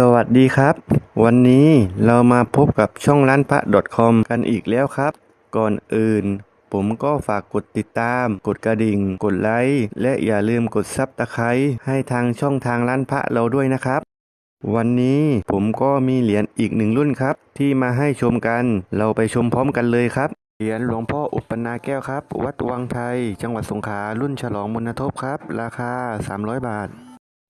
สวัสดีครับ วันนี้เรามาพบกับช่องร้านพระ .com กันอีกแล้วครับ ก่อนอื่น ผมก็ฝากกดติดตาม กดกระดิ่ง กดไลค์และอย่าลืมกดซับตะไคร้ให้ทางช่องทางร้านพระเราด้วยนะครับ วันนี้ผมก็มีเหรียญอีกหนึ่งรุ่นครับ ที่มาให้ชมกัน เราไปชมพร้อมกันเลยครับเหรียญหลวงพ่ออุปนาแก้วครับ วัดวังไทย จังหวัดสงขลารุ่นฉลองมนทบครับ ราคา 300 บาท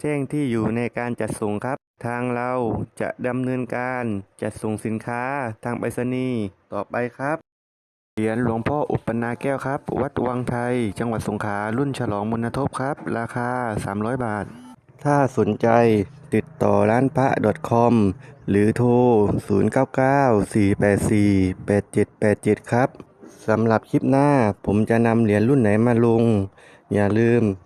แจ้งที่อยู่ในการจัดส่งครับ ทางเราจะดำเนินการจัดส่งสินค้าทางไปรษณีย์ต่อไปครับเหรียญหลวงพ่ออุปนาแก้วครับ วัดวังไทย จังหวัดสงขลารุ่นฉลองมนทบครับ ราคา 300 บาท ถ้าสนใจติดต่อร้านพระ .com หรือโทร 0994848787 ครับสำหรับคลิปหน้าผมจะนำเหรียญรุ่นไหนมาลง อย่าลืม